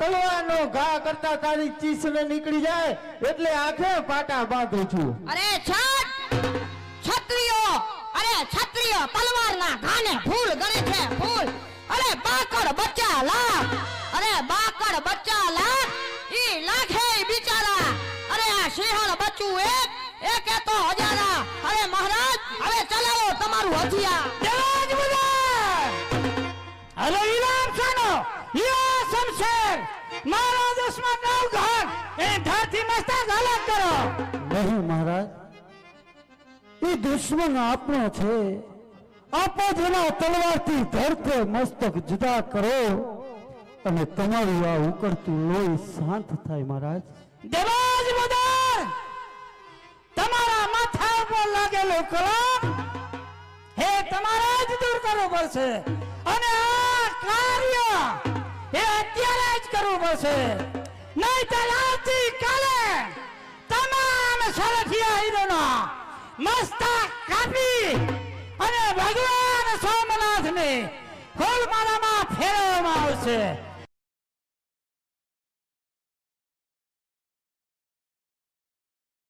તલવારનો ઘા કરતા તારી ચીસને નીકળી જાય એટલે આખે પાટા બાંધું છું. અરે છટ છત્રીઓ! અરે છત્રીઓ તલવારના ઘાને ફૂલ ગણે છે ફૂલ અરે બાકડ બચ્ચા લાખ! અરે બાકડ બચ્ચા લા ઈ લાખે બિચારા. અરે આ સિંહણ બચ્ચું એક એક તો હજારા. અરે મહારાજ હવે ચલાવો તમારું હથિયાર. મારો દુશ્મન નવ ઘર એ ધારથી મસ્તક અલગ કરો. નહીં મહારાજ એ દુશ્મન આપણો છે. આપો જેના તલવારથી ધરતે મસ્તક જુદા કરો અને તમારી આ ઉકળતું લોહી શાંત થાય મહારાજ. દેવાજ બધા તમારા માથા ઉપર લાગેલો કલમ હે તમારા જ દૂર કરવો પડશે. અને જ કરવું પડશે. નહીં તો આવતી કાલે તમામ સરથિયા હીરોના મસ્તા કાપી અને ભગવાન સોમનાથને ફૂલમાળામાં ફેરવવામાં આવશે.